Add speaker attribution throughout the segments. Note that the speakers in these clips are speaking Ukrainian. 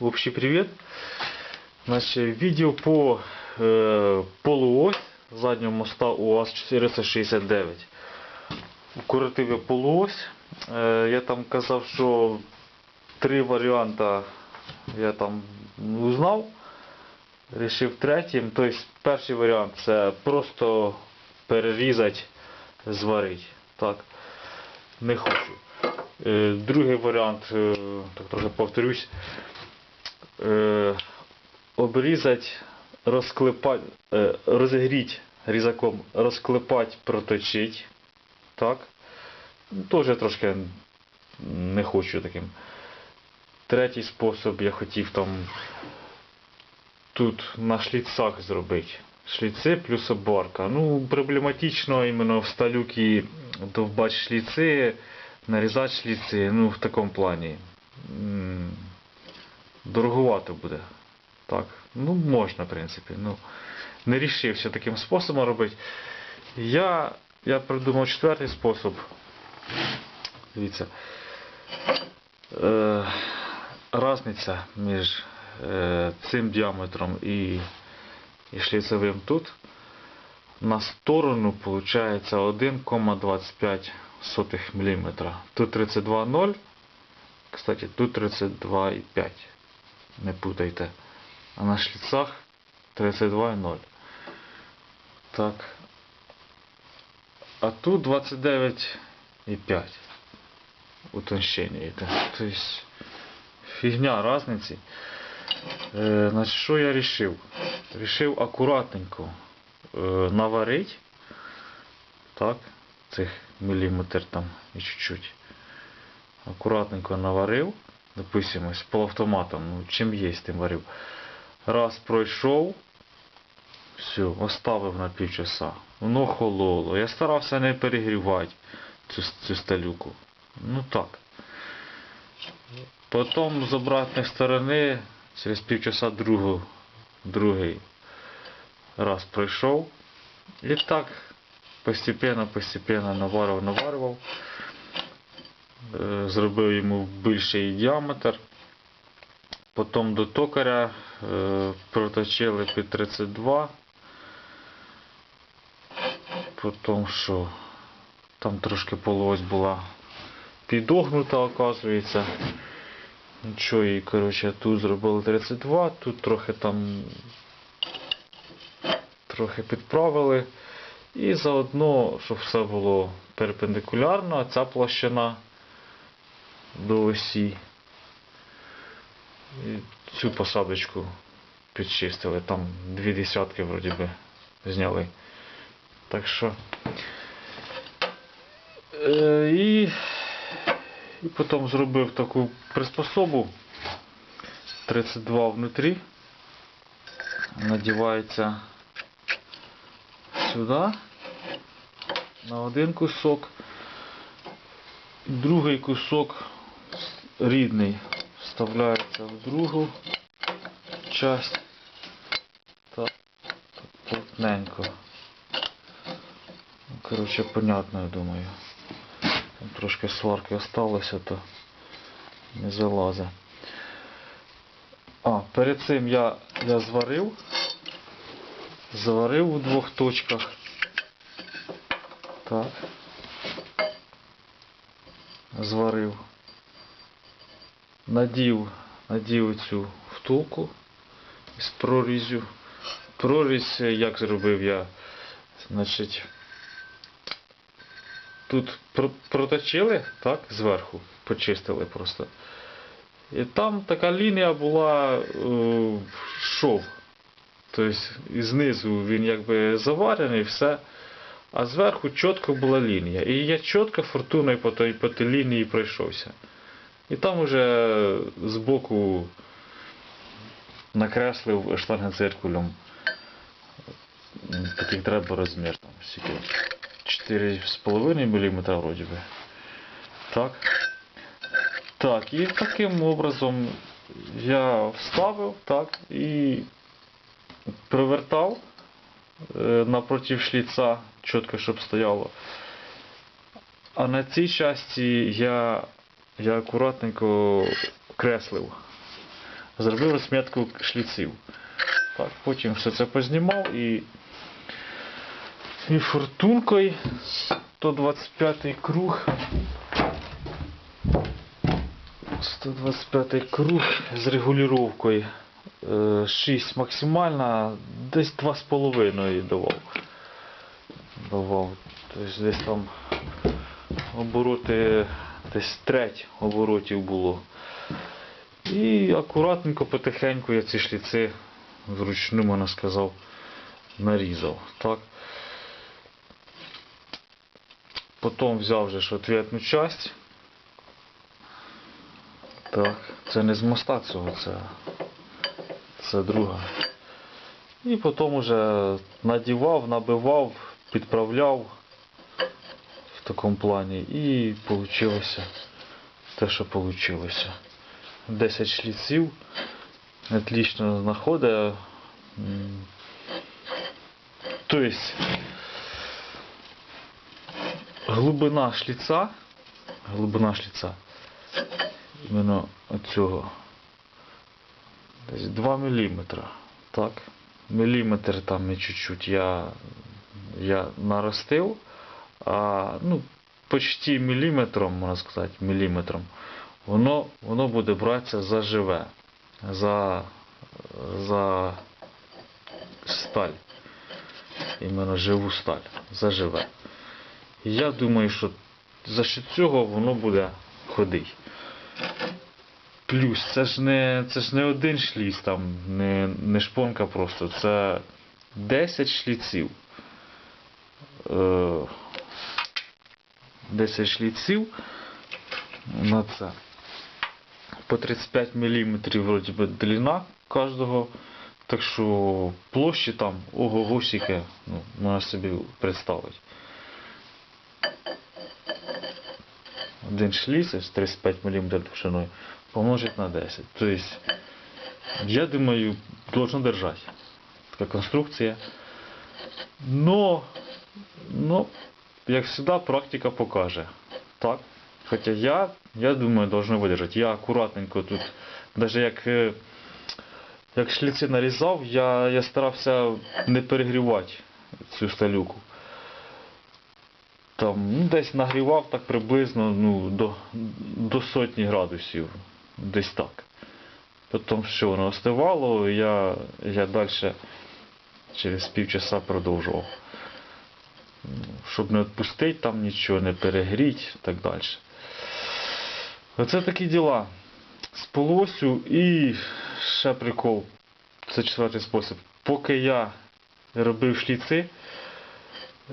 Speaker 1: Общий привет. Значит, видео по е, полуось заднього моста УАЗ-469. Укоротив я полуось. Е, я там казав, що три варіанти я там узнав. Рішив третім. Тобто перший варіант це просто перерізати, зварити. Так. Не хочу. Е, Другий варіант, е, так трохи повторюсь, е, обрізати, розклепати, е, розігріти різаком, розклепати, проточити. Так. Теж трошки не хочу таким. Третій спосіб я хотів там тут на шліцах зробити. Шліци плюс обварка. Ну, проблематично іменно в сталюки довбати шліци, нарізати шліци, ну в такому плані. М, Дороговато буде. Так. Ну, можна, в принципі. Ну, не рішився таким способом робити. Я, я придумав четвертий спосіб. Дивіться. Е, разниця між е, цим діаметром і, і шліцевим тут на сторону виходить 1,25 мм. Тут 32,0. Кстати, тут 32,5. Не путайте. А на шліцах 32,0. Так. А тут 29,5 утонщение это. То есть фигня разницы. Е, значить, що я рішив? Рішив акуратненько е, наварити. Так, цих міліметр там і чуть-чуть. Акуратненько наварив. Допустимо, з полуавтоматом, ну, чим є, тим варив. Раз пройшов, все, оставив на півчаса. Воно хололо. Я старався не перегрівати цю, цю сталюку. Ну так. Потім з обратної сторони, через півчаса другу, другий раз пройшов. І так постепенно, постепенно наварював, наварював. Е, Зробив йому більший діаметр. Потім до токаря е, проточили під 32. Потім що? Там трошки полуось була підогнута, оказується. Нічого, і коротше, тут зробили 32, тут трохи там трохи підправили. І заодно, щоб все було перпендикулярно, ця площина до осі. І цю посадочку підчистили. Там дві десятки вроді би зняли. Так що. Е, і, і потім зробив таку приспособу 32 внутрі. Надівається сюди на один кусок. Другий кусок рідний вставляється в другу часть. Так, плотненько. Ну, Коротше, понятно, я думаю. Там трошки сварки осталося, то не залазить. А, перед цим я, я зварив. Заварив у двох точках. Так. Зварив. Надів, надів цю втулку з прорізю. Прорізь, е, як зробив я, значить, тут про- проточили, так, зверху, почистили просто. І там така лінія була е, шов. Тобто знизу він якби заварений, все. А зверху чітко була лінія. І я чітко фортуною по тій лінії пройшовся. І там уже збоку накреслив штангенциркулем. М, Такий треба розмір. Там, скільки? 4,5 мм вроді би. Так. Так, і таким образом я вставив, так, і провертав е, напротив шліца, чітко, щоб стояло. А на цій часті я, я акуратненько креслив. зробив розмітку шліців. Так, потім все це познімав і, і фортункою 125 круг. 125 круг з регулюванням. 6 максимальна, десь 2,5 давав. Давав. Тобто десь там обороти, десь треть оборотів було. І акуратненько, потихеньку я ці шліци вручну, можна сказав, нарізав. Так. Потім взяв вже ж ответну часть. Так, це не з моста цього, це, це друга. І потім уже надівав, набивав, підправляв в такому плані. І вийшло те, що вийшло. 10 шліців. Отлично знаходить. Тобто глибина шліца, глибина шліца, іменно оцього, десь 2 мм. Так? Міліметр там і чуть-чуть я, я наростив, а ну, почти міліметром, можна сказати, міліметром, воно, воно буде братися за живе, за, за сталь. Іменно живу сталь, за живе. Я думаю, що за що цього воно буде ходити. Плюс це ж не, це ж не один шліц, там, не, не шпонка просто, це 10 шліців. Е, 10 шліців на це. По 35 мм вроді би длина кожного. Так що площі там ого ну, можна собі представити. Один шліц з 35 мм довжиною помножить на 10. Тобто, я думаю, должно держать. Така конструкція. Но, но, як завжди, практика покаже. Так? Хоча я, я думаю, должно видержати. Я акуратненько тут, навіть як, е, як шліці нарізав, я, я старався не перегрівати цю сталюку. Там, ну, десь нагрівав так приблизно ну, до, до сотні градусів. Десь так. Потім що воно остивало, я, я далі через півчаса продовжував. Щоб не відпустити там нічого, не перегріти і так далі. Оце такі діла. З полосю і ще прикол. Це четвертий спосіб. Поки я робив шліци,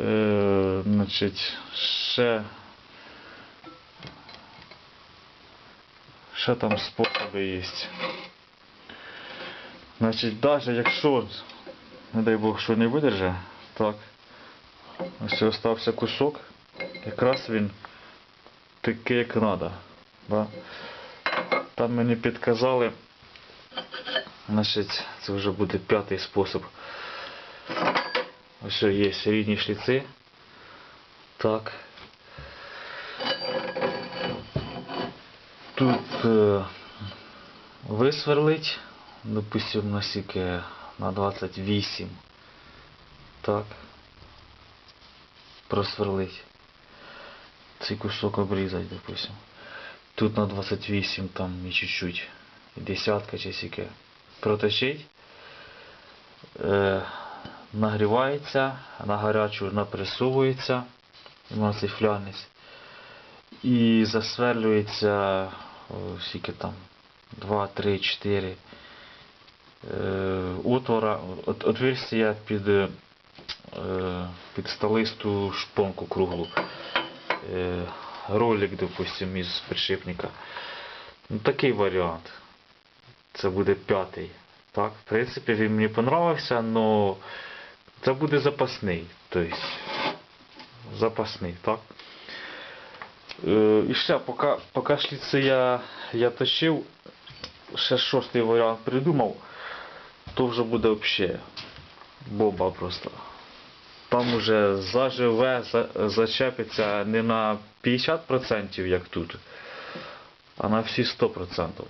Speaker 1: е, значить, ще, ще там способи є. Значить, навіть якщо, не дай Бог, що не видержить, так, ось остався кусок, якраз він такий, як треба. Да? Там мені підказали, значить, це вже буде п'ятий спосіб. Ось є рідні шліци. Так. Тут е, висверлить, допустим, насіки на 28. Так. Просверлить. Цей кусок обрізать, допустим. Тут на 28 там і чуть-чуть. Десятка чи сіки. Проточить. Е, нагрівається, на гарячу напресовується, на цей флянець. І засверлюється скільки там 2, 3, 4 е, отвора, от, отверстия під, е, під столисту шпонку круглу. Е, ролик, допустим, із підшипника. Ну, такий варіант. Це буде п'ятий. Так, в принципі, він мені понравився, але це буде запасний. Тобто, запасний, так? Е, і ще, поки, поки шліци я, я точив, ще шостий варіант придумав, то вже буде взагалі боба просто. Там уже заживе, за- зачепиться не на 50%, як тут, а на всі 100%.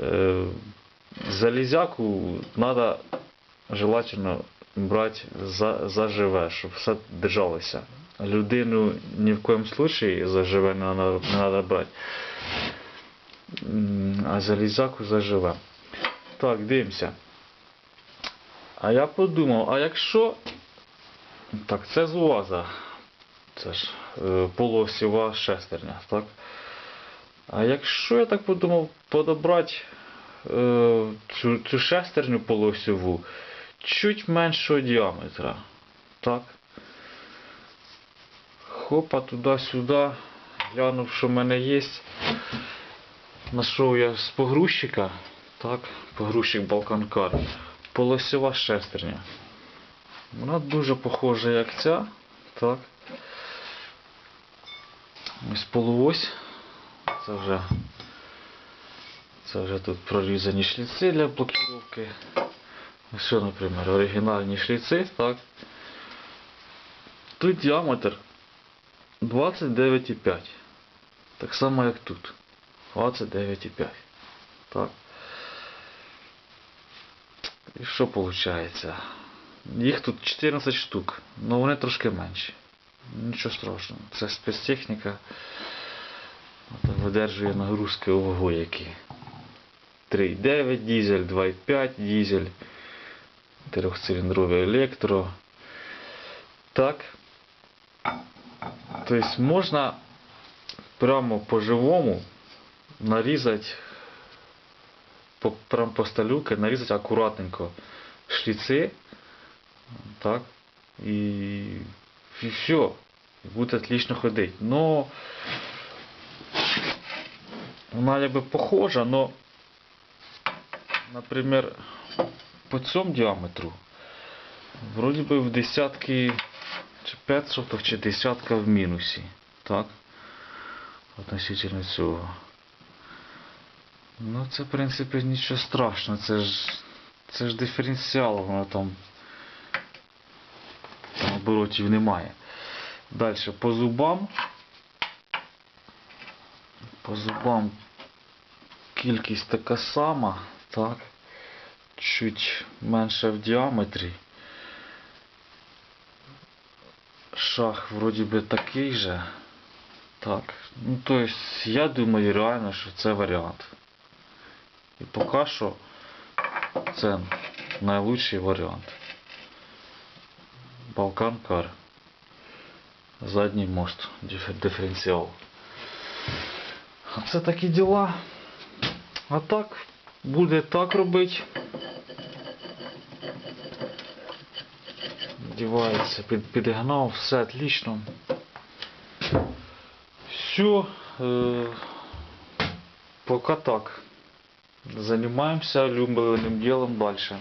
Speaker 1: Е, залізяку треба желательно брати за, заживе, щоб все держалося. Людину ні в коєму случаї заживе не треба, брати. А залізяку заживе. Так, дивимося. А я подумав, а якщо. Так, це з УАЗа. Це ж е, полуосіва шестерня, так? А якщо я так подумав подобрати е, цю, цю шестерню полуосьову чуть меншого діаметра. Так? Хопа туди-сюди. Глянув, що в мене є. Нашов я з погрузчика. Так, погрузчик Балканкар. Полосьова шестерня. Вона дуже похожа як ця. Так. Ось полуось. Це вже, це вже тут прорізані шліци для блокировки. Ось, що, наприклад, оригінальні шліци, так. Тут діаметр 29,5. Так само як тут. 29,5. Так. І що виходить? Їх тут 14 штук, але вони трошки менші. Нічого страшного. Це спецтехніка. Видержує нагрузки ого які. 3,9 дізель, 2,5 дізель, трьохциліндровий електро. Так. Тобто можна прямо по-живому нарізати по, прям по сталюки, нарізати акуратненько шліци. Так. І, і все. Буде отлично ходити. Но вона якби похожа, но, наприклад, по цьому діаметру вроді би в десятки чи 5 соток, чи десятка в мінусі. Так? Относительно цього. Ну це в принципі нічого страшного, це ж це ж диференціал, воно там оборотів немає. Далі по зубам. По зубам кількість така сама, так. Чуть менше в діаметрі. Шах вроді би такий же. Так. Ну то есть я думаю реально, що це варіант. І поки що це найлучший варіант. Балкан Кар. Задній мост, диф- диференціал. А це такі діла. А так, буде так робити. Дівається, під, підігнав, все отлично. Все. Е, пока так. Занимаемся любимым делом дальше.